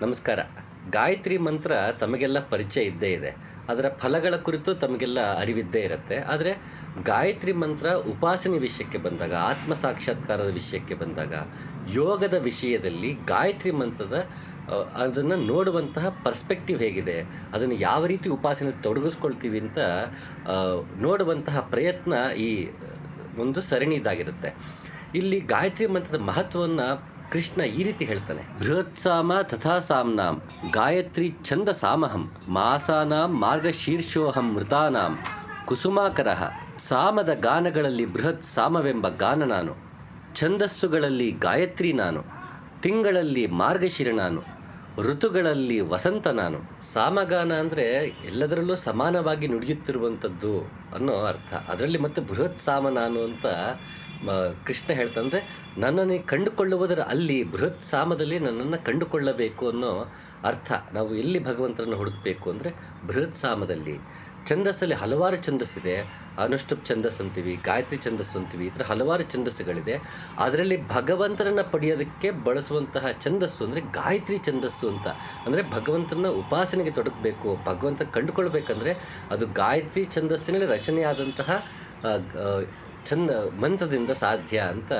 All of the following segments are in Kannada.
ನಮಸ್ಕಾರ. ಗಾಯತ್ರಿ ಮಂತ್ರ ತಮಗೆಲ್ಲ ಪರಿಚಯ ಇದ್ದೇ ಇದೆ. ಅದರ ಫಲಗಳ ಕುರಿತು ತಮಗೆಲ್ಲ ಅರಿವಿದ್ದೇ ಇರುತ್ತೆ. ಆದರೆ ಗಾಯತ್ರಿ ಮಂತ್ರ ಉಪಾಸನೆ ವಿಷಯಕ್ಕೆ ಬಂದಾಗ ಆತ್ಮ ಸಾಕ್ಷಾತ್ಕಾರದ ವಿಷಯಕ್ಕೆ ಬಂದಾಗ, ಯೋಗದ ವಿಷಯದಲ್ಲಿ ಗಾಯತ್ರಿ ಮಂತ್ರದ ಅದನ್ನು ನೋಡುವಂತಹ ಪರ್ಸ್ಪೆಕ್ಟಿವ್ ಹೇಗಿದೆ, ಅದನ್ನು ಯಾವ ರೀತಿ ಉಪಾಸನೆ ತೊಡಗಿಸ್ಕೊಳ್ತೀವಿ ಅಂತ ನೋಡುವಂತಹ ಪ್ರಯತ್ನ ಈ ಒಂದು ಸರಣಿದಾಗಿರುತ್ತೆ. ಇಲ್ಲಿ ಗಾಯತ್ರಿ ಮಂತ್ರದ ಮಹತ್ವವನ್ನು ಕೃಷ್ಣ ಈ ರೀತಿ ಹೇಳ್ತಾನೆ ಬೃಹತ್ ಸಾಮ ತಥಾ ಸಾಮ್ನಾಂ ಗಾಯತ್ರಿ ಛಂದ ಸಾಮಹಂ ಮಾಸಾನಾಂ ಮಾರ್ಗಶೀರ್ಷೋಹಂ ಮೃತಾನಾಂ, ಕುಸುಮಾಕರಃ ಸಾಮದ ಗಾನಗಳಲ್ಲಿ ಬೃಹತ್ ಸಾಮವೆಂಬ ಗಾನ ನಾನು, ಛಂದಸ್ಸುಗಳಲ್ಲಿ ಗಾಯತ್ರಿ ನಾನು, ತಿಂಗಳಲ್ಲಿ ಮಾರ್ಗಶಿರ ನಾನು. ಋತುಗಳಲ್ಲಿ ವಸಂತ ನಾನು. ಸಾಮಗಾನ ಅಂದರೆ ಎಲ್ಲದರಲ್ಲೂ ಸಮಾನವಾಗಿ ನುಡಿಯುತ್ತಿರುವಂಥದ್ದು ಅನ್ನೋ ಅರ್ಥ. ಅದರಲ್ಲಿ ಮತ್ತೆ ಬೃಹತ್ ಸಾಮ ನಾನು ಅಂತ ಕೃಷ್ಣ ಹೇಳ್ತಂದರೆ, ನನ್ನನ್ನು ಕಂಡುಕೊಳ್ಳುವುದರ ಅಲ್ಲಿ ಬೃಹತ್ ಸಾಮದಲ್ಲಿ ನನ್ನನ್ನು ಕಂಡುಕೊಳ್ಳಬೇಕು ಅನ್ನೋ ಅರ್ಥ. ನಾವು ಎಲ್ಲಿ ಭಗವಂತನನ್ನು ಹುಡುಕಬೇಕು ಅಂದರೆ ಬೃಹತ್ ಸಾಮದಲ್ಲಿ. ಛಂದಸ್ಸಲ್ಲಿ ಹಲವಾರು ಛಂದಸ್ಸಿದೆ ಅನುಷ್ಠುಪ್ ಛಂದಸ್ ಅಂತೀವಿ, ಗಾಯತ್ರಿ ಛಂದಸ್ಸು ಅಂತೀವಿ, ಈ ಥರ ಹಲವಾರು ಛಂದಸ್ಸುಗಳಿದೆ. ಅದರಲ್ಲಿ ಭಗವಂತನನ್ನು ಪಡೆಯೋದಕ್ಕೆ ಬಳಸುವಂತಹ ಛಂದಸ್ಸು ಅಂದರೆ ಗಾಯತ್ರಿ ಛಂದಸ್ಸು ಅಂತ. ಅಂದರೆ ಭಗವಂತನ ಉಪಾಸನೆಗೆ ತೊಡಗಬೇಕು ಭಗವಂತ ಕಂಡುಕೊಳ್ಬೇಕಂದ್ರೆ ಅದು ಗಾಯತ್ರಿ ಛಂದಸ್ಸಿನಲ್ಲಿ ರಚನೆಯಾದಂತಹ ಛಂದ, ಮಂತ್ರದಿಂದ ಸಾಧ್ಯ ಅಂತ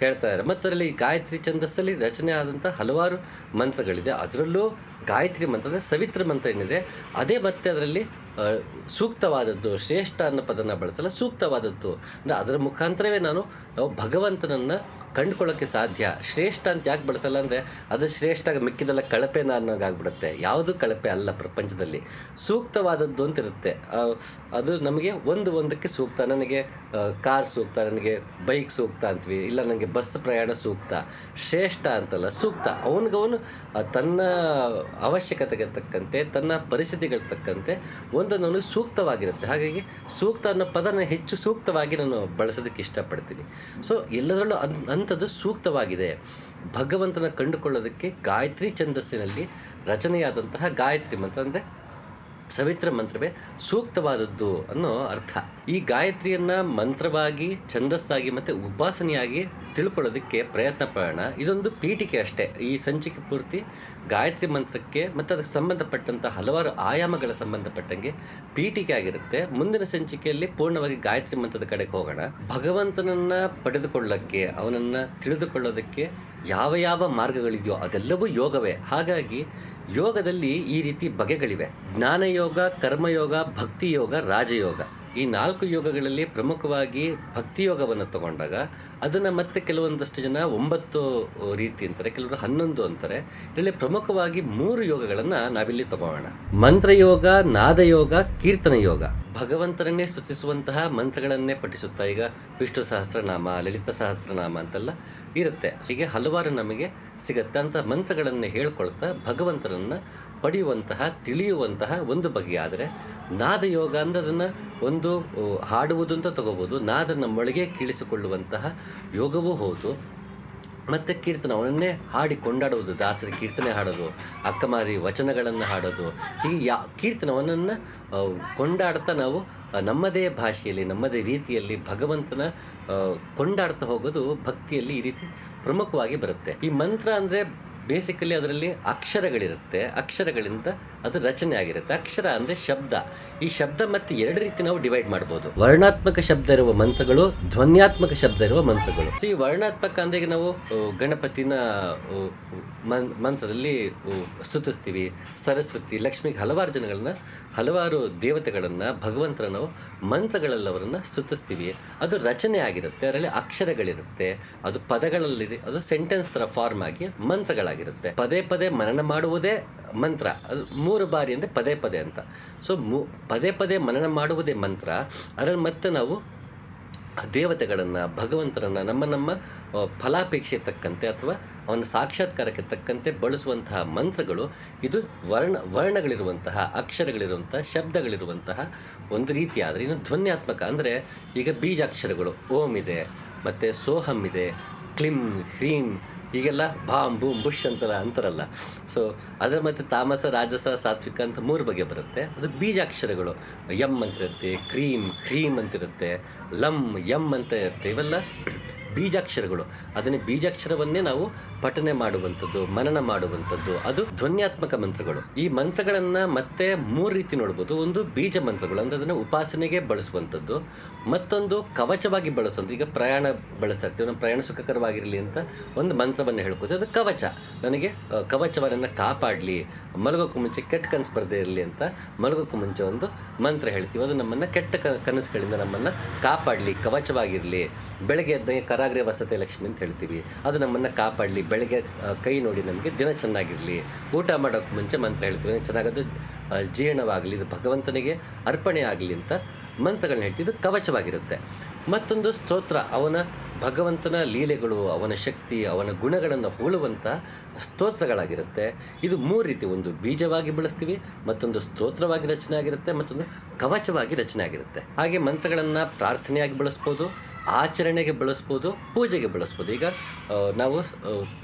ಹೇಳ್ತಾರೆ ಮತ್ತು ಅದರಲ್ಲಿ ಗಾಯತ್ರಿ ಛಂದಸ್ಸಲ್ಲಿ ರಚನೆ ಆದಂಥ ಹಲವಾರು ಮಂತ್ರಗಳಿದೆ. ಅದರಲ್ಲೂ ಗಾಯತ್ರಿ ಮಂತ್ರ ಅಂದರೆ ಸವಿತ್ರ ಮಂತ್ರ ಏನಿದೆ, ಅದೇ ಮತ್ತೆ ಅದರಲ್ಲಿ ಸೂಕ್ತವಾದದ್ದು, ಶ್ರೇಷ್ಠ ಅನ್ನೋ ಪದನ ಬಳಸಲ್ಲ, ಸೂಕ್ತವಾದದ್ದು. ಅಂದರೆ ಅದರ ಮುಖಾಂತರವೇ ನಾನು ಭಗವಂತನನ್ನು ಕಂಡುಕೊಳ್ಳೋಕ್ಕೆ ಸಾಧ್ಯ. ಶ್ರೇಷ್ಠ ಅಂತ ಯಾಕೆ ಬಳಸಲ್ಲ ಅಂದರೆ, ಅದು ಶ್ರೇಷ್ಠ ಮಿಕ್ಕಿದೆಲ್ಲ ಕಳಪೆನ ಅನ್ನೋಂಗಾಗ್ಬಿಡುತ್ತೆ ಯಾವುದು ಕಳಪೆ ಅಲ್ಲ ಪ್ರಪಂಚದಲ್ಲಿ. ಸೂಕ್ತವಾದದ್ದು ಅಂತ ಇರುತ್ತೆ ಅದು ನಮಗೆ ಒಂದು ಒಂದಕ್ಕೆ ಸೂಕ್ತ. ನನಗೆ ಕಾರ್ ಸೂಕ್ತ, ನನಗೆ ಬೈಕ್ ಸೂಕ್ತ ಅಂತೀವಿ, ಇಲ್ಲ ನನಗೆ ಬಸ್ ಪ್ರಯಾಣ ಸೂಕ್ತ. ಶ್ರೇಷ್ಠ ಅಂತಲ್ಲ, ಸೂಕ್ತ. ಅವನಿಗವನು ತನ್ನ ಅವಶ್ಯಕತೆಗೆ ತಕ್ಕಂತೆ ತನ್ನ ಪರಿಸ್ಥಿತಿಗಳ ತಕ್ಕಂತೆ ಅವನಿಗೆ ಸೂಕ್ತವಾಗಿರುತ್ತೆ. ಹಾಗಾಗಿ ಸೂಕ್ತ ಅನ್ನೋ ಪದನ ಹೆಚ್ಚು ಸೂಕ್ತವಾಗಿ ನಾನು ಬಳಸೋದಕ್ಕೆ ಇಷ್ಟಪಡ್ತೀನಿ. ಸೊ ಎಲ್ಲದರಲ್ಲೂ ಅನ್ ಅಂಥದ್ದು ಸೂಕ್ತವಾಗಿದೆ. ಭಗವಂತನ ಕಂಡುಕೊಳ್ಳೋದಕ್ಕೆ ಗಾಯತ್ರಿ ಛಂದಸ್ಸಿನಲ್ಲಿ ರಚನೆಯಾದಂತಹ ಗಾಯತ್ರಿ ಮಂತ್ರ ಅಂದರೆ ಸವಿತ್ರ ಮಂತ್ರವೇ ಸೂಕ್ತವಾದದ್ದು ಅನ್ನೋ ಅರ್ಥ. ಈ ಗಾಯತ್ರಿಯನ್ನ ಮಂತ್ರವಾಗಿ, ಛಂದಸ್ಸಾಗಿ ಮತ್ತು ಉಪಾಸನೆಯಾಗಿ ತಿಳ್ಕೊಳ್ಳೋದಕ್ಕೆ ಪ್ರಯತ್ನ ಪಡೋಣ. ಇದೊಂದು ಪೀಠಿಕೆ ಅಷ್ಟೇ. ಈ ಸಂಚಿಕೆ ಪೂರ್ತಿ ಗಾಯತ್ರಿ ಮಂತ್ರಕ್ಕೆ ಮತ್ತು ಅದಕ್ಕೆ ಸಂಬಂಧಪಟ್ಟಂಥ ಹಲವಾರು ಆಯಾಮಗಳ ಸಂಬಂಧಪಟ್ಟಂಗೆ ಪೀಠಿಕೆ ಆಗಿರುತ್ತೆ. ಮುಂದಿನ ಸಂಚಿಕೆಯಲ್ಲಿ ಪೂರ್ಣವಾಗಿ ಗಾಯತ್ರಿ ಮಂತ್ರದ ಕಡೆಗೆ ಹೋಗೋಣ. ಭಗವಂತನನ್ನ ಪಡೆದುಕೊಳ್ಳೋಕ್ಕೆ, ಅವನನ್ನು ತಿಳಿದುಕೊಳ್ಳೋದಕ್ಕೆ ಯಾವ ಯಾವ ಮಾರ್ಗಗಳಿದೆಯೋ ಅದೆಲ್ಲವೂ ಯೋಗವೇ. ಹಾಗಾಗಿ ಯೋಗದಲ್ಲಿ ಈ ರೀತಿ ಬಗೆಗಳಿವೆ. ಜ್ಞಾನಯೋಗ ಕರ್ಮಯೋಗ ಭಕ್ತಿಯೋಗ ರಾಜಯೋಗ. ಈ ನಾಲ್ಕು ಯೋಗಗಳಲ್ಲಿ ಪ್ರಮುಖವಾಗಿ ಭಕ್ತಿ ಯೋಗವನ್ನು ತಗೊಂಡಾಗ ಅದನ್ನು ಮತ್ತೆ ಕೆಲವೊಂದಷ್ಟು ಜನ ಒಂಬತ್ತು ರೀತಿ ಅಂತಾರೆ, ಕೆಲವರು ಹನ್ನೊಂದು ಅಂತಾರೆ. ಇದರಲ್ಲಿ ಪ್ರಮುಖವಾಗಿ ಮೂರು ಯೋಗಗಳನ್ನು ನಾವಿಲ್ಲಿ ತಗೋಣ ಮಂತ್ರಯೋಗ ನಾದಯೋಗ ಕೀರ್ತನ ಯೋಗ. ಭಗವಂತರನ್ನೇ ಸ್ತುತಿಸುವಂತಹ ಮಂತ್ರಗಳನ್ನೇ ಪಠಿಸುತ್ತಾ ಈಗ ವಿಷ್ಣು ಸಹಸ್ರನಾಮ, ಲಲಿತ ಸಹಸ್ರನಾಮ ಅಂತೆಲ್ಲ ಇರುತ್ತೆ. ಹೀಗೆ ಹಲವಾರು ನಮಗೆ ಸಿಗತ್ತೆ ಅಂತ ಮಂತ್ರಗಳನ್ನು ಹೇಳ್ಕೊಳ್ತಾ ಭಗವಂತನನ್ನು ಪಡೆಯುವಂತಹ, ತಿಳಿಯುವಂತಹ ಒಂದು ಬಗೆಯಾದರೆ ನಾದಯೋಗ ಅಂದ್ರೆ ಅದನ್ನು ಒಂದು ಹಾಡುವುದು ಅಂತ ತಗೋಬೋದು. ನಾದ ನಮ್ಮೊಳಗೆ ಕೀಳಿಸಿಕೊಳ್ಳುವಂತಹ ಯೋಗವೂ ಹೌದು. ಮತ್ತು ಕೀರ್ತನ, ಅವನನ್ನೇ ಹಾಡಿ ಕೊಂಡಾಡುವುದು, ದಾಸರ ಕೀರ್ತನೆ ಹಾಡೋದು, ಅಕ್ಕಮಾರಿ ವಚನಗಳನ್ನು ಹಾಡೋದು. ಹೀಗೆ ಯಾ, ಕೀರ್ತನವನನ್ನು ಕೊಂಡಾಡ್ತಾ ನಾವು ನಮ್ಮದೇ ಭಾಷೆಯಲ್ಲಿ, ನಮ್ಮದೇ ರೀತಿಯಲ್ಲಿ ಭಗವಂತನ ಕೊಂಡಾಡ್ತಾ ಹೋಗೋದು ಭಕ್ತಿಯಲ್ಲಿ ಈ ರೀತಿ ಪ್ರಮುಖವಾಗಿ ಬರುತ್ತೆ. ಈ ಮಂತ್ರ ಅಂದರೆ ಬೇಸಿಕಲಿ ಅದರಲ್ಲಿ ಅಕ್ಷರಗಳಿರುತ್ತೆ, ಅಕ್ಷರಗಳಿಂದ ಅದು ರಚನೆ ಆಗಿರುತ್ತೆ. ಅಕ್ಷರ ಅಂದರೆ ಶಬ್ದ. ಈ ಶಬ್ದ ಮತ್ತೆ ಎರಡು ರೀತಿ ನಾವು ಡಿವೈಡ್ ಮಾಡ್ಬೋದು. ವರ್ಣಾತ್ಮಕ ಶಬ್ದ ಇರುವ ಮಂತ್ರಗಳು, ಧ್ವನ್ಯಾತ್ಮಕ ಶಬ್ದ ಇರುವ ಮಂತ್ರಗಳು. ಈ ವರ್ಣಾತ್ಮಕ ಅಂದ್ರೆ ನಾವು ಗಣಪತಿನ ಮಂತ್ರದಲ್ಲಿ ಸ್ತುತಿಸ್ತೀವಿ. ಸರಸ್ವತಿ, ಲಕ್ಷ್ಮಿಗೆ ಹಲವಾರು ಜನಗಳನ್ನ, ಹಲವಾರು ದೇವತೆಗಳನ್ನ ಭಗವಂತರ ನಾವು ಮಂತ್ರಗಳಲ್ಲವರನ್ನ ಸ್ತುತಿಸ್ತೀವಿ. ಅದು ರಚನೆ ಆಗಿರುತ್ತೆ, ಅದರಲ್ಲಿ ಅಕ್ಷರಗಳಿರುತ್ತೆ. ಅದು ಪದಗಳಲ್ಲಿ ಅದು ಸೆಂಟೆನ್ಸ್ ತರ ಫಾರ್ಮ್ ಆಗಿ ಮಂತ್ರಗಳಾಗಿರುತ್ತೆ ಪದೇ ಪದೇ ಮನನ ಮಾಡುವುದೇ ಮಂತ್ರ. ಅದು ಮೂರು ಬಾರಿ ಅಂದರೆ ಪದೇ ಪದೇ ಅಂತ. ಸೊ ಮೂ, ಪದೇ ಪದೇ ಮನನ ಮಾಡುವುದೇ ಮಂತ್ರ. ಅದರಲ್ಲಿ ಮತ್ತೆ ನಾವು ದೇವತೆಗಳನ್ನು ಭಗವಂತನನ್ನು ನಮ್ಮ ನಮ್ಮ ಫಲಾಪೇಕ್ಷೆ ತಕ್ಕಂತೆ ಅಥವಾ ಅವನ ಸಾಕ್ಷಾತ್ಕಾರಕ್ಕೆ ತಕ್ಕಂತೆ ಬಳಸುವಂತಹ ಮಂತ್ರಗಳು, ಇದು ವರ್ಣ, ವರ್ಣಗಳಿರುವಂತಹ ಅಕ್ಷರಗಳಿರುವಂತಹ ಶಬ್ದಗಳಿರುವಂತಹ ಒಂದು ರೀತಿ. ಆದರೆ ಇನ್ನು ಧ್ವನ್ಯಾತ್ಮಕ ಅಂದರೆ ಈಗ ಬೀಜಾಕ್ಷರಗಳು, ಓಂ ಇದೆ, ಮತ್ತು ಸೋಹಂ ಇದೆ, ಕ್ಲಿಂ, ಹ್ರೀಂ ಹೀಗೆಲ್ಲ ಬಾಮ್ ಬೂಮ್ ಬುಷ್ ಅಂತಾರ ಅಂತಾರಲ್ಲ. ಸೊ ಅದರ ಮತ್ತೆ ತಾಮಸ, ರಾಜಸ, ಸಾತ್ವಿಕ ಅಂತ ಮೂರು ಬಗೆ ಬರುತ್ತೆ. ಅದು ಬೀಜಾಕ್ಷರಗಳು. ಯಮ್ ಅಂತಿರುತ್ತೆ ಕ್ರೀಮ್ ಕ್ರೀಮ್ ಅಂತಿರುತ್ತೆ ಲಮ್ ಯಮ್ ಅಂತ ಇರುತ್ತೆ. ಇವೆಲ್ಲ ಬೀಜಾಕ್ಷರಗಳು. ಅದನ್ನೇ ಬೀಜಾಕ್ಷರವನ್ನೇ ನಾವು ಪಠನೆ ಮಾಡುವಂಥದ್ದು, ಮನನ ಮಾಡುವಂಥದ್ದು, ಅದು ಧ್ವನ್ಯಾತ್ಮಕ ಮಂತ್ರಗಳು. ಈ ಮಂತ್ರಗಳನ್ನ ಮತ್ತೆ ಮೂರು ರೀತಿ ನೋಡ್ಬೋದು. ಒಂದು ಬೀಜ ಮಂತ್ರಗಳು, ಅಂದ್ರೆ ಅದನ್ನು ಉಪಾಸನೆಗೆ ಬಳಸುವಂಥದ್ದು, ಮತ್ತೊಂದು ಕವಚವಾಗಿ ಬಳಸುವಂಥದ್ದು. ಈಗ ಪ್ರಯಾಣ ಬಳಸ್ತಾ ಇರ್ತೀವಿ ನಮ್ಮ ಪ್ರಯಾಣ ಸುಖಕರವಾಗಿರಲಿ ಅಂತ ಒಂದು ಮಂತ್ರವನ್ನು ಹೇಳ್ಕೊತೀವಿ. ಅದು ಕವಚ. ನನಗೆ ಕವಚವನ್ನ ಕಾಪಾಡಲಿ ಮಲಗೋಕ್ಕೂ ಮುಂಚೆ ಕೆಟ್ಟ ಕನಸು ಬರದೇ ಇರಲಿ ಅಂತ ಮಲಗೋಕ್ಕೂ ಮುಂಚೆ ಒಂದು ಮಂತ್ರ ಹೇಳ್ತೀವಿ. ಅದು ನಮ್ಮನ್ನು ಕೆಟ್ಟ ಕನಸುಗಳಿಂದ ನಮ್ಮನ್ನು ಕಾಪಾಡಲಿ, ಕವಚವಾಗಿರಲಿ. ಬೆಳಗ್ಗೆ ಎದ್ದಂಗೆ ಕರಾಗ್ರೆ ವಸತಿ ಲಕ್ಷ್ಮಿ ಅಂತ ಹೇಳ್ತೀವಿ. ಅದು ನಮ್ಮನ್ನು ಕಾಪಾಡಲಿ ಬೆಳಗ್ಗೆ ಕೈ ನೋಡಿ ನಮಗೆ ದಿನ ಚೆನ್ನಾಗಿರಲಿ. ಊಟ ಮಾಡೋಕ್ಕೆ ಮುಂಚೆ ಮಂತ್ರ ಹೇಳ್ತೀವಿ ಚೆನ್ನಾಗದು ಜೀರ್ಣವಾಗಲಿ, ಇದು ಭಗವಂತನಿಗೆ ಅರ್ಪಣೆ ಆಗಲಿ ಅಂತ ಮಂತ್ರಗಳನ್ನ ಹೇಳ್ತಿದ್ದು ಕವಚವಾಗಿರುತ್ತೆ. ಮತ್ತೊಂದು ಸ್ತೋತ್ರ, ಅವನ ಭಗವಂತನ ಲೀಲೆಗಳು, ಅವನ ಶಕ್ತಿ, ಅವನ ಗುಣಗಳನ್ನು ಹೋಲುವಂಥ ಸ್ತೋತ್ರಗಳಾಗಿರುತ್ತೆ. ಇದು ಮೂರು ರೀತಿ, ಒಂದು ಬೀಜವಾಗಿ ಬಳಸ್ತೀವಿ, ಮತ್ತೊಂದು ಸ್ತೋತ್ರವಾಗಿ ರಚನೆ ಆಗಿರುತ್ತೆ, ಮತ್ತೊಂದು ಕವಚವಾಗಿ ರಚನೆ ಆಗಿರುತ್ತೆ. ಹಾಗೆ ಮಂತ್ರಗಳನ್ನು ಪ್ರಾರ್ಥನೆಯಾಗಿ ಬಳಸ್ಬೋದು. ಆಚರಣೆಗೆ ಬಳಸ್ಬೋದು, ಪೂಜೆಗೆ ಬಳಸ್ಬೋದು. ಈಗ ನಾವು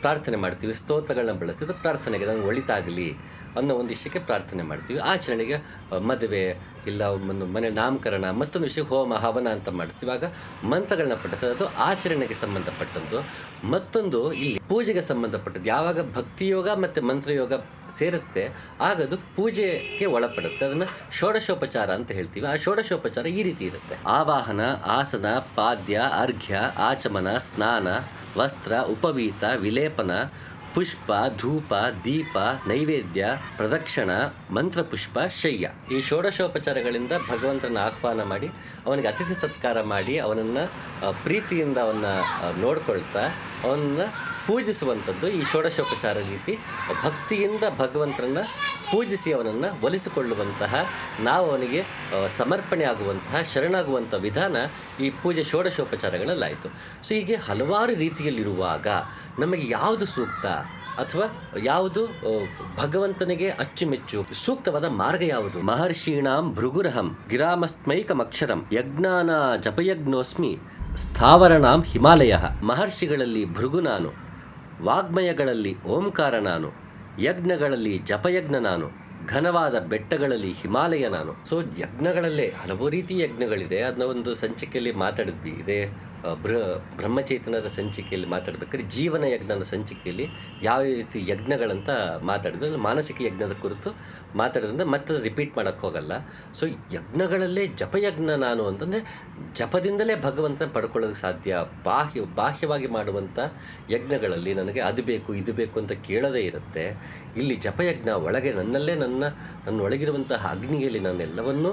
ಪ್ರಾರ್ಥನೆ ಮಾಡ್ತೀವಿ, ಸ್ತೋತ್ರಗಳನ್ನ ಬಳಸಿದ್ರೆ ಪ್ರಾರ್ಥನೆಗೆ ನಾನು ಒಳಿತಾಗಲಿ ಅನ್ನೋ ಒಂದು ವಿಷಯಕ್ಕೆ ಪ್ರಾರ್ಥನೆ ಮಾಡ್ತೀವಿ. ಆಚರಣೆಗೆ ಮದುವೆ ಇಲ್ಲ ಒಂದು ಮನೆ ನಾಮಕರಣ ಮತ್ತೊಂದು ವಿಷಯ ಹೋಮ, ಹವನ ಅಂತ ಮಾಡಿಸಿ. ಇವಾಗ ಮಂತ್ರಗಳನ್ನ ಪಠಿಸೋದು ಅದು ಆಚರಣೆಗೆ ಸಂಬಂಧಪಟ್ಟದ್ದು. ಮತ್ತೊಂದು ಇಲ್ಲಿ ಪೂಜೆಗೆ ಸಂಬಂಧಪಟ್ಟದ್ದು. ಯಾವಾಗ ಭಕ್ತಿಯೋಗ ಮತ್ತು ಮಂತ್ರಯೋಗ ಸೇರುತ್ತೆ, ಆಗ ಅದು ಪೂಜೆಗೆ ಒಳಪಡುತ್ತೆ. ಅದನ್ನು ಷೋಡಶೋಪಚಾರ ಅಂತ ಹೇಳ್ತೀವಿ. ಆ ಷೋಡಶೋಪಚಾರ ಈ ರೀತಿ ಇರುತ್ತೆ. ಆವಾಹನ, ಆಸನ, ಪಾದ್ಯ, ಅರ್ಘ್ಯ, ಆಚಮನ, ಸ್ನಾನ, ವಸ್ತ್ರ, ಉಪವೀತ, ವಿಲೇಪನ ಪುಷ್ಪ, ಧೂಪ, ದೀಪ, ನೈವೇದ್ಯ, ಪ್ರದಕ್ಷಿಣ, ಮಂತ್ರಪುಷ್ಪ, ಶಯ್ಯ. ಈ ಷೋಡಶೋಪಚಾರಗಳಿಂದ ಭಗವಂತನ ಆಹ್ವಾನ ಮಾಡಿ, ಅವನಿಗೆ ಅತಿಥಿ ಸತ್ಕಾರ ಮಾಡಿ, ಅವನನ್ನು ಪ್ರೀತಿಯಿಂದ ಅವನ್ನ ನೋಡ್ಕೊಳ್ತಾ ಅವನ್ನ ಪೂಜಿಸುವಂಥದ್ದು ಈ ಷೋಡಶೋಪಚಾರ ರೀತಿ. ಭಕ್ತಿಯಿಂದ ಭಗವಂತನನ್ನ ಪೂಜಿಸಿ ಅವನನ್ನು ಒಲಿಸಿಕೊಳ್ಳುವಂತಹ, ನಾವು ಅವನಿಗೆ ಸಮರ್ಪಣೆ ಆಗುವಂತಹ ಶರಣಾಗುವಂಥ ವಿಧಾನ ಈ ಪೂಜೆ ಷೋಡಶೋಪಚಾರಗಳಲ್ಲಾಯಿತು. ಸೊ ಹೀಗೆ ಹಲವಾರು ರೀತಿಯಲ್ಲಿರುವಾಗ ನಮಗೆ ಯಾವುದು ಸೂಕ್ತ? ಅಥವಾ ಯಾವುದು ಭಗವಂತನಿಗೆ ಅಚ್ಚುಮೆಚ್ಚು, ಸೂಕ್ತವಾದ ಮಾರ್ಗ ಯಾವುದು? ಮಹರ್ಷೀಣಾಂ ಭೃಗುರಹಂ ಗಿರಾಮಸ್ಮೈಕಮಕ್ಷರಂ ಯಜ್ಞಾನ ಜಪಯಜ್ಞೋಸ್ಮಿ ಸ್ಥಾವರಣಾಂ ಹಿಮಾಲಯ. ಮಹರ್ಷಿಗಳಲ್ಲಿ ಭೃಗು ನಾನು. ವಾಗ್ಮಯಗಳಲ್ಲಿ ಓಂಕಾರ ನಾನು, ಯಜ್ಞಗಳಲ್ಲಿ ಜಪಯಜ್ಞ ನಾನು, ಘನವಾದ ಬೆಟ್ಟಗಳಲ್ಲಿ ಹಿಮಾಲಯ ನಾನು. ಸೊ ಯಜ್ಞಗಳಲ್ಲೇ ಹಲವು ರೀತಿ ಯಜ್ಞಗಳಿದೆ. ಅದನ್ನ ಒಂದು ಸಂಚಿಕೆಯಲ್ಲಿ ಮಾತಾಡಿದ್ವಿ. ಇದೇ ಬೃ ಬ್ರಹ್ಮಚೇತನದ ಸಂಚಿಕೆಯಲ್ಲಿ ಮಾತಾಡ್ಬೇಕಾದ್ರೆ ಜೀವನ ಯಜ್ಞದ ಸಂಚಿಕೆಯಲ್ಲಿ ಯಾವ ರೀತಿ ಯಜ್ಞಗಳಂತ ಮಾತಾಡಿದ್ರು. ಮಾನಸಿಕ ಯಜ್ಞದ ಕುರಿತು ಮಾತಾಡೋದ್ರಿಂದ ಮತ್ತೆ ರಿಪೀಟ್ ಮಾಡೋಕ್ಕೆ ಹೋಗಲ್ಲ. ಸೊ ಯಜ್ಞಗಳಲ್ಲೇ ಜಪಯಜ್ಞ ನಾನು ಅಂತಂದರೆ ಜಪದಿಂದಲೇ ಭಗವಂತನ ಪಡ್ಕೊಳ್ಳೋದಕ್ಕೆ ಸಾಧ್ಯ. ಬಾಹ್ಯ, ಬಾಹ್ಯವಾಗಿ ಮಾಡುವಂಥ ಯಜ್ಞಗಳಲ್ಲಿ ನನಗೆ ಅದು ಬೇಕು, ಇದು ಬೇಕು ಅಂತ ಕೇಳೋದೇ ಇರುತ್ತೆ. ಇಲ್ಲಿ ಜಪಯಜ್ಞ ಒಳಗೆ ನನ್ನಲ್ಲೇ ನನ್ನ ನನ್ನ ಒಳಗಿರುವಂತಹ ಅಗ್ನಿಯಲ್ಲಿ ನಾನೆಲ್ಲವನ್ನೂ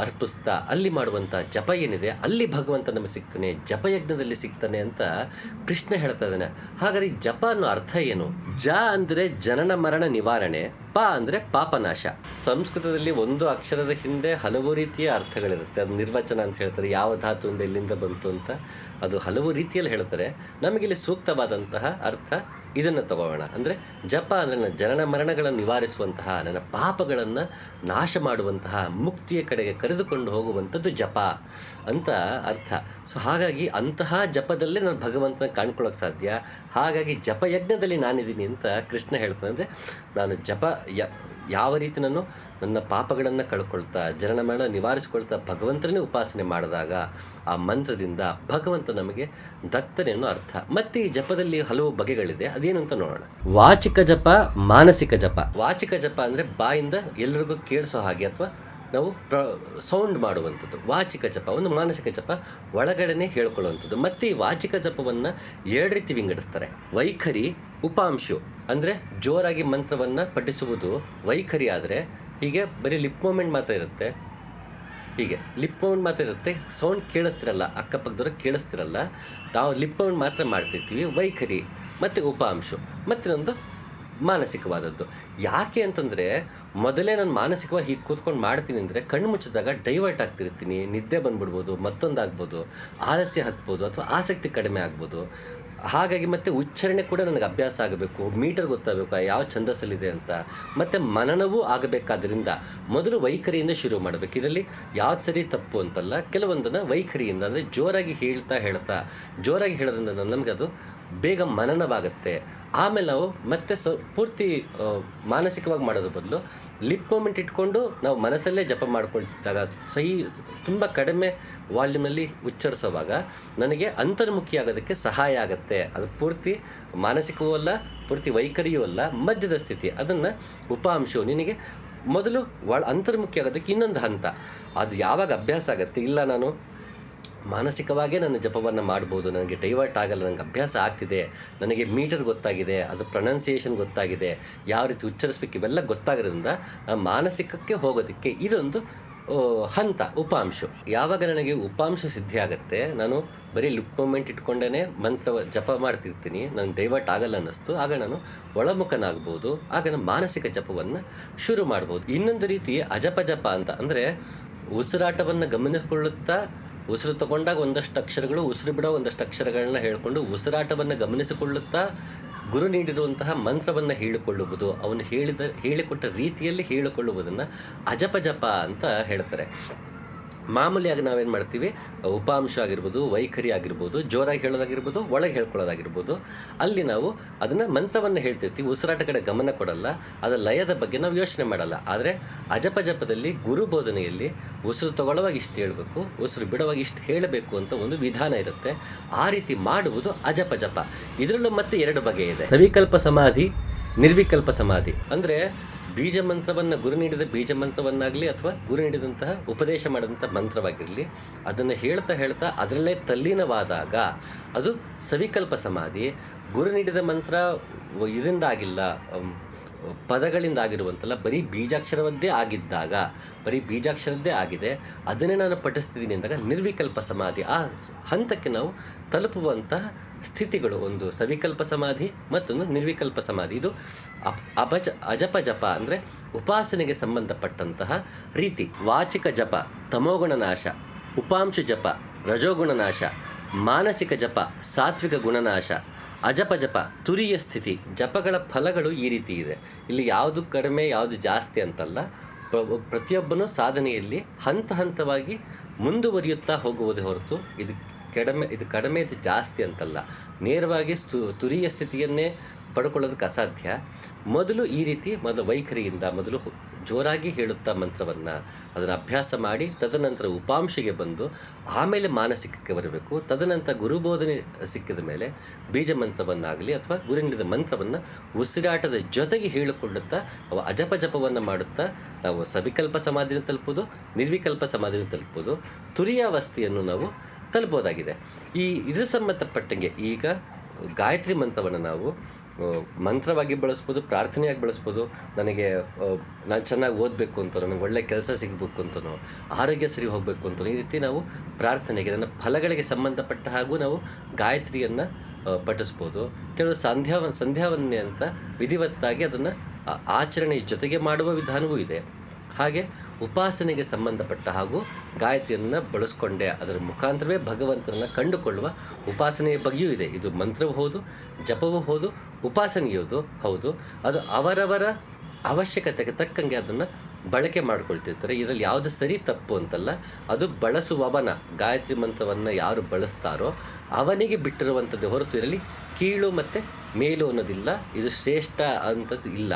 ಅರ್ಪಿಸ್ತಾ ಅಲ್ಲಿ ಮಾಡುವಂಥ ಜಪ ಏನಿದೆ, ಅಲ್ಲಿ ಭಗವಂತ ನಮಗೆ ಸಿಗ್ತಾನೆ. ಜಪಯಜ್ಞದಲ್ಲಿ ಸಿಗ್ತಾನೆ ಅಂತ ಕೃಷ್ಣ ಹೇಳ್ತಾ ಇದ್ದಾನೆ. ಹಾಗಾದ್ರೆ ಈ ಜಪ ಅನ್ನೋ ಅರ್ಥ ಏನು? ಜ ಅಂದರೆ ಜನನ ಮರಣ ನಿವಾರಣೆ. ಪ ಅಂದರೆ ಪಾಪನಾಶ. ಸಂಸ್ಕೃತದಲ್ಲಿ ಒಂದು ಅಕ್ಷರದ ಹಿಂದೆ ಹಲವು ರೀತಿಯ ಅರ್ಥಗಳಿರುತ್ತೆ. ಅದು ನಿರ್ವಚನ ಅಂತ ಹೇಳ್ತಾರೆ. ಯಾವ ಧಾತುವಿಂದ ಎಲ್ಲಿಂದ ಬಂತು ಅಂತ ಅದು ಹಲವು ರೀತಿಯಲ್ಲಿ ಹೇಳ್ತಾರೆ. ನಮಗಿಲ್ಲಿ ಸೂಕ್ತವಾದಂತಹ ಅರ್ಥ ಇದನ್ನು ತಗೋಣ ಅಂದರೆ ಜಪ ಅಂದರೆ ನನ್ನ ಜನನ ಮರಣಗಳನ್ನು ನಿವಾರಿಸುವಂತಹ, ನನ್ನ ಪಾಪಗಳನ್ನು ನಾಶ ಮಾಡುವಂತಹ, ಮುಕ್ತಿಯ ಕಡೆಗೆ ಕರೆದುಕೊಂಡು ಹೋಗುವಂಥದ್ದು ಜಪ ಅಂತ ಅರ್ಥ. ಸೊ ಹಾಗಾಗಿ ಅಂತಹ ಜಪದಲ್ಲೇ ನಾನು ಭಗವಂತನ ಕಾಣ್ಕೊಳ್ಳೋಕೆ ಸಾಧ್ಯ. ಹಾಗಾಗಿ ಜಪಯಜ್ಞದಲ್ಲಿ ನಾನಿದ್ದೀನಿ ಅಂತ ಕೃಷ್ಣ ಹೇಳ್ತಾನೆ. ಅಂದರೆ ನಾನು ಜಪ ಯಾವ ರೀತಿ ನಾನು ನನ್ನ ಪಾಪಗಳನ್ನು ಕಳ್ಕೊಳ್ತಾ, ಜನನ ಮರಣ ನಿವಾರಿಸಿಕೊಳ್ತಾ ಭಗವಂತನೇ ಉಪಾಸನೆ ಮಾಡಿದಾಗ ಆ ಮಂತ್ರದಿಂದ ಭಗವಂತ ನಮಗೆ ದತ್ತನೆ ಅನ್ನೋ ಅರ್ಥ. ಮತ್ತೆ ಈ ಜಪದಲ್ಲಿ ಹಲವು ಬಗೆಗಳಿದೆ. ಅದೇನು ಅಂತ ನೋಡೋಣ. ವಾಚಿಕ ಜಪ, ಮಾನಸಿಕ ಜಪ. ವಾಚಿಕ ಜಪ ಅಂದರೆ ಬಾಯಿಂದ ಎಲ್ಲರಿಗೂ ಕೇಳಿಸೋ ಹಾಗೆ ಅಥವಾ ನಾವು ಪ್ರ, ಸೌಂಡ್ ಮಾಡುವಂಥದ್ದು. ವಾಚಿಕ ಜಪ ಒಂದು ಮಾನಸಿಕ ಜಪ ಒಳಗಡೆನೆ ಹೇಳ್ಕೊಳ್ಳುವಂಥದ್ದು. ಮತ್ತು ಈ ವಾಚಿಕ ಜಪವನ್ನು ಎರಡು ರೀತಿ ವಿಂಗಡಿಸ್ತಾರೆ. ವೈಖರಿ, ಉಪಾಂಶು. ಅಂದರೆ ಜೋರಾಗಿ ಮಂತ್ರವನ್ನು ಪಠಿಸುವುದು ವೈಖರಿ ಆದರೆ ಹೀಗೆ ಬರೀ ಲಿಪ್ ಮೂಮೆಂಟ್ ಮಾತ್ರ ಇರುತ್ತೆ. ಹೀಗೆ ಲಿಪ್ ಮೂಮೆಂಟ್ ಮಾತ್ರ ಇರುತ್ತೆ. ಸೌಂಡ್ ಕೇಳಿಸ್ತಿರಲ್ಲ, ಅಕ್ಕಪಕ್ಕದವ್ರು ಕೇಳಿಸ್ತಿರಲ್ಲ. ನಾವು ಲಿಪ್ ಮೂಮೆಂಟ್ ಮಾತ್ರ ಮಾಡ್ತಿರ್ತೀವಿ, ವೈಖರಿ. ಮತ್ತು ಉಪಾಂಶು ಮತ್ತಿನ್ನೊಂದು ಮಾನಸಿಕವಾದದ್ದು. ಯಾಕೆ ಅಂತಂದರೆ ಮೊದಲೇ ನಾನು ಮಾನಸಿಕವಾಗಿ ಹೀಗೆ ಕೂತ್ಕೊಂಡು ಮಾಡ್ತೀನಿ ಅಂದರೆ ಕಣ್ಣು ಮುಚ್ಚಿದಾಗ ಡೈವರ್ಟ್ ಆಗ್ತಿರ್ತೀನಿ, ನಿದ್ದೆ ಬಂದ್ಬಿಡ್ಬೋದು, ಮತ್ತೊಂದಾಗ್ಬೋದು, ಆಲಸ್ಯ ಹತ್ಬೋದು ಅಥವಾ ಆಸಕ್ತಿ ಕಡಿಮೆ ಆಗ್ಬೋದು. ಹಾಗಾಗಿ ಮತ್ತೆ ಉಚ್ಚಾರಣೆ ಕೂಡ ನನಗೆ ಅಭ್ಯಾಸ ಆಗಬೇಕು, ಮೀಟರ್ ಗೊತ್ತಾಗಬೇಕು, ಯಾವ ಛಂದಸ್ಸಲ್ಲಿದೆ ಅಂತ. ಮತ್ತು ಮನನವೂ ಆಗಬೇಕಾದ್ರಿಂದ ಮೊದಲು ವೈಖರಿಯಿಂದ ಶುರು ಮಾಡಬೇಕು. ಇದರಲ್ಲಿ ಯಾವ್ದು ಸರಿ ತಪ್ಪು ಅಂತಲ್ಲ, ಕೆಲವೊಂದನ್ನು ವೈಖರಿಯಿಂದ, ಅಂದರೆ ಜೋರಾಗಿ ಹೇಳ್ತಾ ಹೇಳ್ತಾ, ಜೋರಾಗಿ ಹೇಳೋದ್ರಿಂದ ನಮಗದು ಬೇಗ ಮನನವಾಗುತ್ತೆ. ಆಮೇಲೆ ನಾವು ಮತ್ತೆ ಸ್ವ ಪೂರ್ತಿ ಮಾನಸಿಕವಾಗಿ ಮಾಡೋದ್ರ ಬದಲು ಲಿಪ್ ಮೂಮೆಂಟ್ ಇಟ್ಕೊಂಡು ನಾವು ಮನಸ್ಸಲ್ಲೇ ಜಪ ಮಾಡ್ಕೊಳ್ತಿದ್ದಾಗ ಸಹಿ ತುಂಬ ಕಡಿಮೆ ವಾಲ್ಯೂಮ್ನಲ್ಲಿ ಉಚ್ಚರಿಸುವಾಗ ನನಗೆ ಅಂತರ್ಮುಖಿ ಆಗೋದಕ್ಕೆ ಸಹಾಯ ಆಗುತ್ತೆ. ಅದು ಪೂರ್ತಿ ಮಾನಸಿಕವೂ ಅಲ್ಲ, ಪೂರ್ತಿ ವೈಖರಿಯೂ ಅಲ್ಲ, ಮಧ್ಯದ ಸ್ಥಿತಿ. ಅದನ್ನು ಉಪಾಂಶವು ನಿನಗೆ ಮೊದಲು ಒಳ ಅಂತರ್ಮುಖಿ ಆಗೋದಕ್ಕೆ ಇನ್ನೊಂದು ಹಂತ. ಅದು ಯಾವಾಗ ಅಭ್ಯಾಸ ಆಗುತ್ತೆ? ಇಲ್ಲ ನಾನು ಮಾನಸಿಕವಾಗೇ ನಾನು ಜಪವನ್ನು ಮಾಡ್ಬೋದು. ನನಗೆ ಡೈವರ್ಟ್ ಆಗಲ್ಲ ನನಗೆ ಅಭ್ಯಾಸ ಆಗ್ತಿದೆ. ನನಗೆ ಮೀಟರ್ ಗೊತ್ತಾಗಿದೆ, ಅದು ಪ್ರೊನೌನ್ಸಿಯೇಷನ್ ಗೊತ್ತಾಗಿದೆ, ಯಾವ ರೀತಿ ಉಚ್ಚರಿಸ್ಬೇಕು ಇವೆಲ್ಲ ಗೊತ್ತಾಗೋದ್ರಿಂದ ಆ ಮಾನಸಿಕಕ್ಕೆ ಹೋಗೋದಕ್ಕೆ ಇದೊಂದು ಹಂತ, ಉಪಾಂಶ. ಯಾವಾಗ ನನಗೆ ಉಪಾಂಶ ಸಿದ್ಧಿ ಆಗುತ್ತೆ, ನಾನು ಬರೀ ಲಿಪ್ ಮೂಮೆಂಟ್ ಇಟ್ಕೊಂಡೇ ಮಂತ್ರ ಜಪ ಮಾಡ್ತಿರ್ತೀನಿ ನನಗೆ ಡೈವರ್ಟ್ ಆಗಲ್ಲ ಅನ್ನಿಸ್ತು, ಆಗ ನಾನು ಒಳಮುಖನಾಗ್ಬೋದು, ಆಗ ನಾನು ಮಾನಸಿಕ ಜಪವನ್ನು ಶುರು ಮಾಡ್ಬೋದು. ಇನ್ನೊಂದು ರೀತಿ ಅಜಪ ಜಪ ಅಂತ, ಅಂದರೆ ಉಸಿರಾಟವನ್ನು ಗಮನಿಸಿಕೊಳ್ಳುತ್ತಾ ಉಸಿರು ತಗೊಂಡಾಗ ಒಂದಷ್ಟು ಅಕ್ಷರಗಳು, ಉಸಿರು ಬಿಡೋ ಒಂದಷ್ಟು ಅಕ್ಷರಗಳನ್ನ ಹೇಳಿಕೊಂಡು ಉಸಿರಾಟವನ್ನು ಗಮನಿಸಿಕೊಳ್ಳುತ್ತಾ ಗುರು ನೀಡಿರುವಂತಹ ಮಂತ್ರವನ್ನು ಹೇಳಿಕೊಳ್ಳುವುದು, ಅವನು ಹೇಳಿದ, ಹೇಳಿಕೊಟ್ಟ ರೀತಿಯಲ್ಲಿ ಹೇಳಿಕೊಳ್ಳುವುದನ್ನು ಅಜಪ ಜಪ ಅಂತ ಹೇಳ್ತಾರೆ. ಮಾಮೂಲಿಯಾಗಿ ನಾವೇನು ಮಾಡ್ತೀವಿ, ಉಪಾಂಶ ಆಗಿರ್ಬೋದು, ವೈಖರಿ ಆಗಿರ್ಬೋದು, ಜೋರಾಗಿ ಹೇಳೋದಾಗಿರ್ಬೋದು, ಒಳಗೆ ಹೇಳ್ಕೊಳ್ಳೋದಾಗಿರ್ಬೋದು, ಅಲ್ಲಿ ನಾವು ಅದನ್ನು ಮಂತ್ರವನ್ನು ಹೇಳ್ತಿರ್ತೀವಿ, ಉಸಿರಾಟ ಕಡೆ ಗಮನ ಕೊಡಲ್ಲ, ಅದರ ಲಯದ ಬಗ್ಗೆ ನಾವು ಯೋಚನೆ ಮಾಡಲ್ಲ. ಆದರೆ ಅಜಪ ಜಪದಲ್ಲಿ ಗುರು ಬೋಧನೆಯಲ್ಲಿ ಉಸಿರು ತಗೊಳ್ಳುವಾಗ ಇಷ್ಟು ಹೇಳಬೇಕು, ಉಸಿರು ಬಿಡುವಾಗ ಇಷ್ಟು ಹೇಳಬೇಕು ಅಂತ ಒಂದು ವಿಧಾನ ಇರುತ್ತೆ. ಆ ರೀತಿ ಮಾಡುವುದು ಅಜಪ ಜಪ ಇದರಲ್ಲೂ ಮತ್ತೆ ಎರಡು ಬಗೆ ಇದೆ. ಸವಿಕಲ್ಪ ಸಮಾಧಿ, ನಿರ್ವಿಕಲ್ಪ ಸಮಾಧಿ. ಅಂದರೆ ಬೀಜ ಮಂತ್ರವನ್ನು ಗುರು ನೀಡಿದ ಬೀಜ ಮಂತ್ರವನ್ನಾಗಲಿ ಅಥವಾ ಗುರು ನೀಡಿದಂತಹ ಉಪದೇಶ ಮಾಡಿದಂಥ ಮಂತ್ರವಾಗಿರಲಿ, ಅದನ್ನು ಹೇಳ್ತಾ ಹೇಳ್ತಾ ಅದರಲ್ಲೇ ತಲ್ಲೀನವಾದಾಗ ಅದು ಸವಿಕಲ್ಪ ಸಮಾಧಿ. ಗುರು ನೀಡಿದ ಮಂತ್ರ ಇದರಿಂದಾಗಿಲ್ಲ ಪದಗಳಿಂದ ಆಗಿರುವಂತಲ್ಲ ಬರೀ ಬೀಜಾಕ್ಷರವದ್ದೇ ಆಗಿದ್ದಾಗ, ಬರೀ ಬೀಜಾಕ್ಷರದ್ದೇ ಆಗಿದೆ, ಅದನ್ನೇ ನಾನು ಪಠಿಸ್ತಿದ್ದೀನಿ ಅಂದಾಗ ನಿರ್ವಿಕಲ್ಪ ಸಮಾಧಿ. ಆ ಹಂತಕ್ಕೆ ನಾವು ತಲುಪುವಂತಹ ಸ್ಥಿತಿಗಳು, ಒಂದು ಸವಿಕಲ್ಪ ಸಮಾಧಿ ಮತ್ತೊಂದು ನಿರ್ವಿಕಲ್ಪ ಸಮಾಧಿ. ಇದು ಅಪ್, ಅಪಜ, ಅಜಪ ಜಪ ಅಂದರೆ ಉಪಾಸನೆಗೆ ಸಂಬಂಧಪಟ್ಟಂತಹ ರೀತಿ. ವಾಚಿಕ ಜಪ, ತಮೋಗುಣ ನಾಶ, ಉಪಾಂಶು ಜಪ, ರಜೋಗುಣ ನಾಶ, ಮಾನಸಿಕ ಜಪ, ಸಾತ್ವಿಕ ಗುಣನಾಶ ಅಜಪ ಜಪ, ತುರಿಯ ಸ್ಥಿತಿ. ಜಪಗಳ ಫಲಗಳು ಈ ರೀತಿ ಇದೆ. ಇಲ್ಲಿ ಯಾವುದು ಕಡಿಮೆ, ಯಾವುದು ಜಾಸ್ತಿ ಅಂತಲ್ಲ, ಪ್ರ- ಪ್ರತಿಯೊಬ್ಬನೂ ಸಾಧನೆಯಲ್ಲಿ ಹಂತ ಹಂತವಾಗಿ ಮುಂದುವರಿಯುತ್ತಾ ಹೋಗುವುದೇ ಹೊರತು ಇದು ಕಡಿಮೆ ಇದು ಕಡಿಮೆ ಇದು ಜಾಸ್ತಿ ಅಂತಲ್ಲ. ನೇರವಾಗಿ ತುರಿಯ ಸ್ಥಿತಿಯನ್ನೇ ಪಡ್ಕೊಳ್ಳೋದಕ್ಕೆ ಅಸಾಧ್ಯ. ಮೊದಲು ಈ ರೀತಿ ಮೊದಲು ವೈಖರಿಯಿಂದ ಮೊದಲು ಜೋರಾಗಿ ಹೇಳುತ್ತಾ ಮಂತ್ರವನ್ನು ಅದನ್ನು ಅಭ್ಯಾಸ ಮಾಡಿ ತದನಂತರ ಉಪಾಂಶೆಗೆ ಬಂದು ಆಮೇಲೆ ಮಾನಸಿಕಕ್ಕೆ ಬರಬೇಕು. ತದನಂತರ ಗುರುಬೋಧನೆ ಸಿಕ್ಕಿದ ಮೇಲೆ ಬೀಜ ಮಂತ್ರವನ್ನಾಗಲಿ ಅಥವಾ ಗುರು ನೀಡಿದ ಮಂತ್ರವನ್ನು ಉಸಿರಾಟದ ಜೊತೆಗೆ ಹೇಳಿಕೊಳ್ಳುತ್ತಾ ಅವ ಅಜಪ ಜಪವನ್ನು ಮಾಡುತ್ತಾ ನಾವು ಸವಿಕಲ್ಪ ಸಮಾಧಿನ ತಲುಪೋದು ನಿರ್ವಿಕಲ್ಪ ಸಮಾಧಿನ ತಲುಪೋದು ತುರಿಯಾವಸ್ಥೆಯನ್ನು ನಾವು ತಲುಪೋದಾಗಿದೆ. ಈ ಇದ್ರ ಸಂಬಂಧಪಟ್ಟಂಗೆ ಈಗ ಗಾಯತ್ರಿ ಮಂತ್ರವನ್ನು ನಾವು ಮಂತ್ರವಾಗಿ ಬಳಸ್ಬೋದು, ಪ್ರಾರ್ಥನೆಯಾಗಿ ಬಳಸ್ಬೋದು, ನನಗೆ ನಾನು ಚೆನ್ನಾಗಿ ಓದಬೇಕು ಅಂತ ನನಗೆ ಒಳ್ಳೆ ಕೆಲಸ ಸಿಗಬೇಕು ಅಂತನೋ, ಆರೋಗ್ಯ ಸರಿ ಹೋಗಬೇಕು ಅಂತನೋ, ಈ ರೀತಿ ನಾವು ಪ್ರಾರ್ಥನೆಗೆ, ನನ್ನ ಫಲಗಳಿಗೆ ಸಂಬಂಧಪಟ್ಟ ಹಾಗೂ ನಾವು ಗಾಯತ್ರಿಯನ್ನು ಪಠಿಸ್ಬೋದು. ಕೆಲವು ಸಂಧ್ಯಾ, ಸಂಧ್ಯಾವನ್ನೇ ಅಂತ ವಿಧಿವತ್ತಾಗಿ ಅದನ್ನು ಆಚರಣೆಯ ಜೊತೆಗೆ ಮಾಡುವ ವಿಧಾನವೂ ಇದೆ. ಹಾಗೆ ಉಪಾಸನೆಗೆ ಸಂಬಂಧಪಟ್ಟ ಹಾಗೂ ಗಾಯತ್ರಿಯನ್ನು ಬಳಸ್ಕೊಂಡೆ. ಅದರ ಮುಖಾಂತರವೇ ಭಗವಂತನನ್ನು ಕಂಡುಕೊಳ್ಳುವ ಉಪಾಸನೆಯ ಬಗ್ಗೆಯೂ ಇದೆ. ಇದು ಮಂತ್ರವೂ ಹೌದು, ಜಪವೂ ಹೌದು ಉಪಾಸನೆಯೋದು ಹೌದು. ಅದು ಅವರವರ ಅವಶ್ಯಕತೆಗೆ ತಕ್ಕಂಗೆ ಅದನ್ನು ಬಳಕೆ ಮಾಡಿಕೊಳ್ತಿರ್ತಾರೆ. ಇದರಲ್ಲಿ ಯಾವುದು ಸರಿ ತಪ್ಪು ಅಂತಲ್ಲ, ಅದು ಬಳಸುವವನ, ಗಾಯತ್ರಿ ಮಂತ್ರವನ್ನು ಯಾರು ಬಳಸ್ತಾರೋ ಅವನಿಗೆ ಬಿಟ್ಟಿರುವಂಥದ್ದು ಹೊರತು ಇರಲಿ ಕೀಳು ಮತ್ತು ಮೇಲು ಅನ್ನೋದಿಲ್ಲ, ಇದು ಶ್ರೇಷ್ಠ ಅಂಥದ್ದು ಇಲ್ಲ.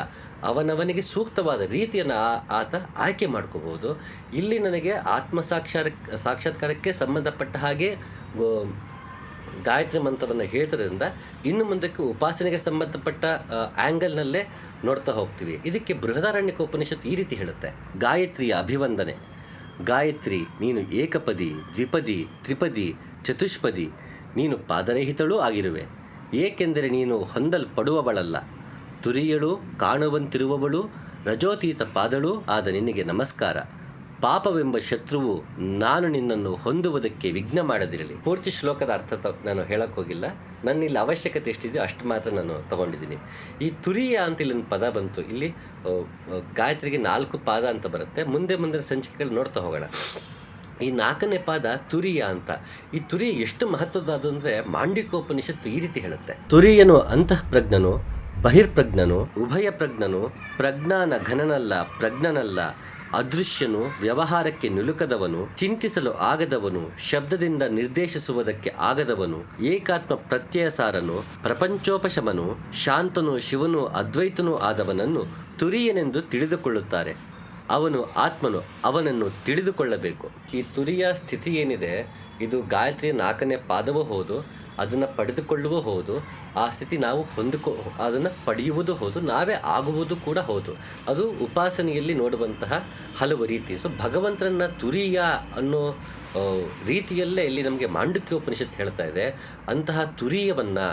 ಅವನವನಿಗೆ ಸೂಕ್ತವಾದ ರೀತಿಯನ್ನು ಆತ ಆಯ್ಕೆ ಮಾಡ್ಕೋಬೋದು ಇಲ್ಲಿ ನನಗೆ ಆತ್ಮ ಸಾಕ್ಷಾರ ಸಾಕ್ಷಾತ್ಕಾರಕ್ಕೆ ಸಂಬಂಧಪಟ್ಟ ಹಾಗೆ ಗಾಯತ್ರಿ ಮಂತ್ರವನ್ನು ಹೇಳ್ತಿರೋದ್ರಿಂದ ಇನ್ನು ಮುಂದಕ್ಕೆ ಉಪಾಸನೆಗೆ ಸಂಬಂಧಪಟ್ಟ ಆ್ಯಂಗಲ್ನಲ್ಲೇ ನೋಡ್ತಾ ಹೋಗ್ತೀವಿ. ಇದಕ್ಕೆ ಬೃಹದಾರಣ್ಯಕ ಉಪನಿಷತ್ತು ಈ ರೀತಿ ಹೇಳುತ್ತೆ. ಗಾಯತ್ರಿಯ ಅಭಿವಂದನೆ. ಗಾಯತ್ರಿ, ನೀನು ಏಕಪದಿ, ದ್ವಿಪದಿ, ತ್ರಿಪದಿ, ಚತುಷ್ಪದಿ, ನೀನು ಪಾದರಹಿತಳೂ ಆಗಿರುವೆ. ಏಕೆಂದರೆ ನೀನು ಹೊಂದಲ್ಪಡುವವಳಲ್ಲ. ತುರಿಯಳು, ಕಾಣುವಂತಿರುವವಳು, ರಜೋತೀತ ಪಾದಳು ಆದ ನಿನಗೆ ನಮಸ್ಕಾರ. ಪಾಪವೆಂಬ ಶತ್ರುವು ನಾನು ನಿನ್ನನ್ನು ಹೊಂದುವುದಕ್ಕೆ ವಿಘ್ನ ಮಾಡದಿರಲಿ. ಪೂರ್ತಿ ಶ್ಲೋಕದ ಅರ್ಥ ತ, ನಾನು ಹೋಗಿಲ್ಲ. ನನ್ನ ಇಲ್ಲಿ ಅವಶ್ಯಕತೆ ಎಷ್ಟಿದೆಯೋ ಅಷ್ಟು ಮಾತ್ರ ನಾನು ತಗೊಂಡಿದ್ದೀನಿ. ಈ ತುರಿಯ ಅಂತ ಇಲ್ಲಿ ಒಂದು ಪದ ಬಂತು. ಇಲ್ಲಿ ಗಾಯತ್ರಿಗೆ ನಾಲ್ಕು ಪಾದ ಅಂತ ಬರುತ್ತೆ. ಮುಂದೆ ಮುಂದಿನ ಸಂಚಿಕೆಗಳು ನೋಡ್ತಾ ಹೋಗೋಣ. ಈ ನಾಲ್ಕನೇ ಪಾದ ತುರಿಯ ಅಂತ. ಈ ತುರಿ ಎಷ್ಟು ಮಹತ್ವದಾದು ಅಂದರೆ ಮಾಂಡಿಕೋಪನಿಷತ್ತು ಈ ರೀತಿ ಹೇಳುತ್ತೆ. ತುರಿಯನು ಅಂತಃಪ್ರಜ್ಞನು, ಬಹಿರ್ಪ್ರಜ್ಞನು, ಉಭಯ ಪ್ರಜ್ಞನು, ಪ್ರಜ್ಞಾನ ಘನನಲ್ಲ, ಪ್ರಜ್ಞನಲ್ಲ, ಅದೃಶ್ಯನು, ವ್ಯವಹಾರಕ್ಕೆ ನಿಲುಕದವನು, ಚಿಂತಿಸಲು ಆಗದವನು, ಶಬ್ದದಿಂದ ನಿರ್ದೇಶಿಸುವುದಕ್ಕೆ ಆಗದವನು, ಏಕಾತ್ಮ ಪ್ರತ್ಯಯಸಾರನು, ಪ್ರಪಂಚೋಪಶಮನು, ಶಾಂತನು, ಶಿವನು, ಅದ್ವೈತನೂ ಆದವನನ್ನು ತುರಿಯನೆಂದು ತಿಳಿದುಕೊಳ್ಳುತ್ತಾರೆ. ಅವನು ಆತ್ಮನು ಅವನನ್ನು ತಿಳಿದುಕೊಳ್ಳಬೇಕು. ಈ ತುರಿಯ ಸ್ಥಿತಿ ಏನಿದೆ? ಇದು ಗಾಯತ್ರಿ ನಾಲ್ಕನೇ ಪಾದವೂ ಹೌದು ಅದನ್ನು ಪಡೆದುಕೊಳ್ಳುವ ಹೌದು, ಆ ಸ್ಥಿತಿ ನಾವು ಹೊಂದಿಕೊ, ಅದನ್ನು ಪಡೆಯುವುದು ಹೌದು, ನಾವೇ ಆಗುವುದು ಕೂಡ ಹೌದು. ಅದು ಉಪಾಸನೆಯಲ್ಲಿ ನೋಡುವಂತಹ ಹಲವು ರೀತಿ. ಸೊ ಭಗವಂತನನ್ನ ತುರಿಯ ಅನ್ನೋ ರೀತಿಯಲ್ಲೇ ಇಲ್ಲಿ ನಮಗೆ ಮಾಂಡುಕ್ಯ ಉಪನಿಷತ್ ಹೇಳ್ತಾ ಇದೆ. ಅಂತಹ ತುರಿಯವನ್ನು,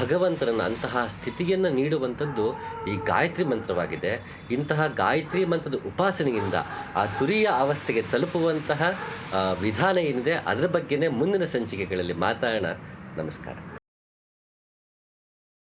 ಭಗವಂತನನ್ನು ಅಂತಹ ಸ್ಥಿತಿಯನ್ನು ನೀಡುವಂಥದ್ದು ಈ ಗಾಯತ್ರಿ ಮಂತ್ರವಾಗಿದೆ. ಇಂತಹ ಗಾಯತ್ರಿ ಮಂತ್ರದ ಉಪಾಸನೆಯಿಂದ ಆ ತುರಿಯ ಅವಸ್ಥೆಗೆ ತಲುಪುವಂತಹ ವಿಧಾನ ಏನಿದೆ, ಅದರ ಬಗ್ಗೆನೇ ಮುಂದಿನ ಸಂಚಿಕೆಗಳಲ್ಲಿ ಮಾತಾಡೋಣ. ನಮಸ್ಕಾರ